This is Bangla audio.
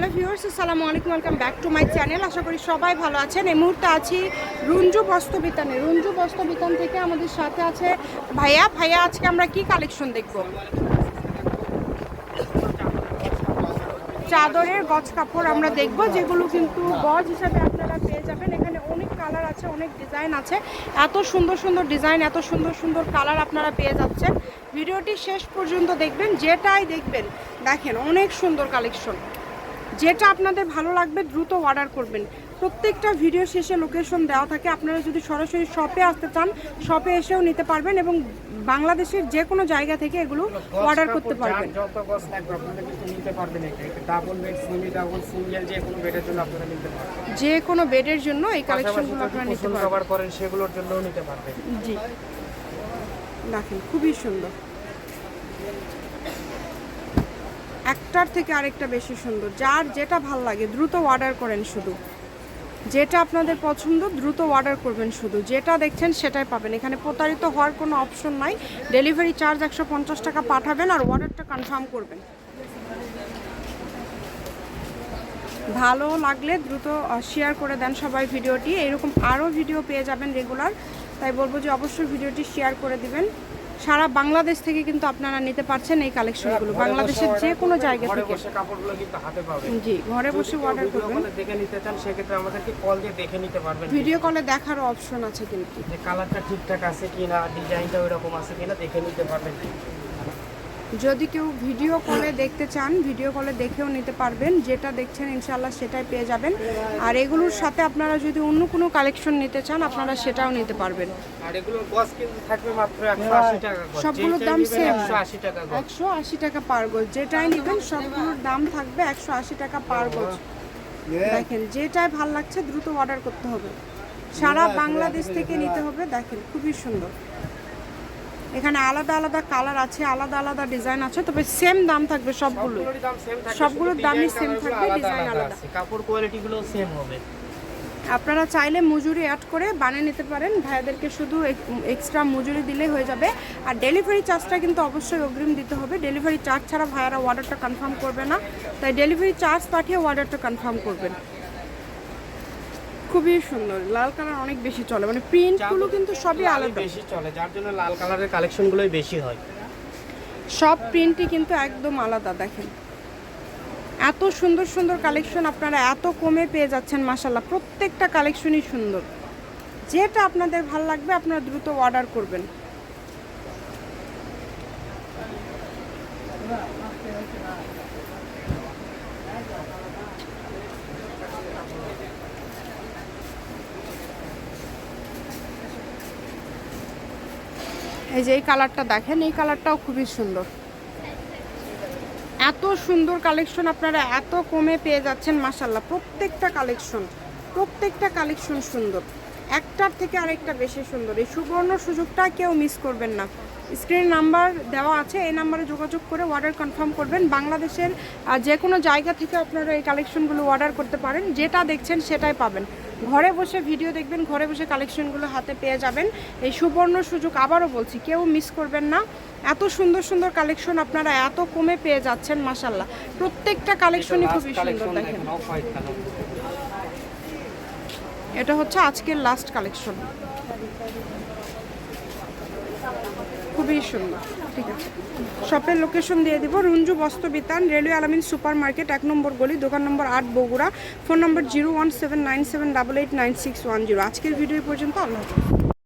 হ্যালো ভিউয়ার্স, আসসালামু আলাইকুম, welcome back to my channel. আশা করি সবাই ভালো আছেন। এই মুহূর্তে আছি রুঞ্জু বস্ত্রবিতানে। রুঞ্জু বস্ত্রবিতান থেকে আমাদের সাথে আছে ভাইয়া। ভাইয়া, আজকে আমরা কি কালেকশন দেখব? চাদরের গজ কাপড় আমরা দেখব, যেগুলো কিন্তু গজ হিসাবে আপনারা পেয়ে যাবেন। এখানে অনেক কালার আছে, অনেক ডিজাইন আছে। এত সুন্দর সুন্দর ডিজাইন, এত সুন্দর সুন্দর কালার আপনারা পেয়ে যাচ্ছেন। ভিডিওটি শেষ পর্যন্ত দেখবেন, যেটাই দেখবেন, দেখেন অনেক সুন্দর কালেকশন। যেটা আপনাদের ভালো লাগবে দ্রুত অর্ডার করবেন। প্রত্যেকটা ভিডিও শেষে লোকেশন দেওয়া থাকে। আপনারা যদি সরাসরি শপে আসতে চান শপে এসেও নিতে পারবেন এবং বাংলাদেশের যে কোনো জায়গা থেকে এগুলো অর্ডার করতে পারবেন। যত গছ লাগবে আপনারা কিন্তু নিতে পারবেন double bed semi double single যে কোনো বেডের জন্য আপনারা নিতে পারবেন। যে কোনো বেডের জন্য এই কালেকশনগুলো আপনারা নিতে পারবেন। কভার করেন সেগুলোর জন্যও নিতে পারবেন। জি। দেখেন খুবই সুন্দর। একটার থেকে আরেকটা বেশি সুন্দর। যার যেটা ভালো লাগে, দ্রুত অর্ডার করেন শুধু। যেটা আপনাদের পছন্দ, দ্রুত অর্ডার করবেন শুধু। যেটা দেখছেন সেটাই পাবেন। এখানে প্রতারিত হওয়ার কোনো অপশন নাই। ডেলিভারি চার্জ একশো পঞ্চাশ টাকা পাঠাবেন আর অর্ডারটা কনফার্ম করবেন। ভালো লাগলে দ্রুত শেয়ার করে দেন সবাই ভিডিওটি। এরকম আরও ভিডিও পেয়ে যাবেন রেগুলার তাই বলব যে অবশ্যই ভিডিওটি শেয়ার করে দিবেন। সারা বাংলাদেশ থেকে কিন্তু আপনারা নিতে পারছেন এই কালেকশনগুলো। বাংলাদেশের যে কোনো জায়গা থেকে। বসে কাপড়গুলো কিন্তু হাতে পাবেন। জি ঘরে বসে অর্ডার করবেন। দেখে নিতে চান সেক্ষেত্রে আমাদেরকে কল দিয়ে দেখে নিতে পারবেন। ভিডিও কলে দেখারও অপশন আছে কিন্তু। যে কালারটা ঠিকঠাক আছে কিনা ডিজাইনটা ওই রকম আছে কিনা দেখে নিতে পারবেন। যদি কেউ ভিডিও কলে দেখতে চান ভিডিও কলে দেখেও নিতে পারবেন। যেটা দেখছেন ইনশাল্লাহ সেটাই পেয়ে যাবেন। আর এগুলোর সাথে আপনারা যদি অন্য কোনো কালেকশন নিতে চান আপনারা সেটাও নিতে পারবেন। আর এগুলোর গছ কিন্তু থাকবে মাত্র একশো আশি টাকা গজ সবগুলোর দাম same। একশো আশি টাকা একশো আশি টাকা পার গজ যেটাই নেবেন সবগুলোর দাম থাকবে একশো আশি টাকা পার গজ দেখেন যেটাই ভালো লাগছে দ্রুত অর্ডার করতে হবে। সারা বাংলাদেশ থেকে নিতে হবে দেখেন খুবই সুন্দর। এখানে আলাদা আলাদা কালার আছে আলাদা আলাদা ডিজাইন আছে তবে সেম দাম থাকবে সবগুলো। সবগুলোর দামই সেম থাকবে, design আলাদা। কাপড় কোয়ালিটি গুলো সেম হবে। আপনারা চাইলে মজুরি অ্যাড করে বানিয়ে নিতে পারেন। ভাইয়াদেরকে শুধু এক্সট্রা মজুরি দিলেই হয়ে যাবে। আর ডেলিভারি চার্জটা কিন্তু অবশ্যই অগ্রিম দিতে হবে। ডেলিভারি চার্জ ছাড়া ভাইয়ারা অর্ডারটা কনফার্ম করবে না। তাই ডেলিভারি চার্জ পাঠিয়ে অর্ডারটা কনফার্ম করবেন। খুবই সুন্দর। লাল কালার অনেক বেশি চলে। মানে প্রিন্টগুলো কিন্তু সবই আলাদা। বেশি চলে। যার জন্য লাল কালারের কালেকশন গুলোই বেশি হয়। সব প্রিন্টই কিন্তু একদম আলাদা দেখেন। এত সুন্দর সুন্দর কালেকশন আপনারা এত কমে পেয়ে যাচ্ছেন মাসাল্লাহ প্রত্যেকটা কালেকশনই সুন্দর। যেটা আপনাদের ভালো লাগবে আপনারা দ্রুত অর্ডার করবেন। এই যে এই কালারটা দেখেন, এই কালারটাও খুবই সুন্দর। এত সুন্দর কালেকশন আপনারা এত কমে পেয়ে যাচ্ছেন মাসাল্লাহ প্রত্যেকটা কালেকশন প্রত্যেকটা কালেকশন সুন্দর। একটার থেকে আরেকটা বেশি সুন্দর। এই সুবর্ণ সুযোগটা কেউ মিস করবেন না। স্ক্রিন নাম্বার দেওয়া আছে, এই নাম্বারে যোগাযোগ করে অর্ডার কনফার্ম করবেন। বাংলাদেশের যে কোনো জায়গা থেকে আপনারা এই কালেকশনগুলো অর্ডার করতে পারেন, যেটা দেখছেন সেটাই পাবেন। ঘরে বসে ভিডিও দেখবেন ঘরে বসে কালেকশনগুলো হাতে পেয়ে যাবেন। এই সুবর্ণ সুযোগ আবারও বলছি কেউ মিস করবেন না। এত সুন্দর সুন্দর কালেকশন আপনারা এত কমে পেয়ে যাচ্ছেন মাসাল্লাহ প্রত্যেকটা কালেকশনই খুবই সুন্দর দেখেন। এটা হচ্ছে আজকের লাস্ট কালেকশন খুবই সুন্দর, ঠিক আছে। শপের লোকেশন দিয়ে দিব, Runju Bastra Bitan, railway Alamin super market এক নম্বর গলি, দোকান নম্বর আট, Bogura. Phone number zero one seven nine seven double eight nine six one zero. আজকের ভিডিও পর্যন্ত, আল্লাহ।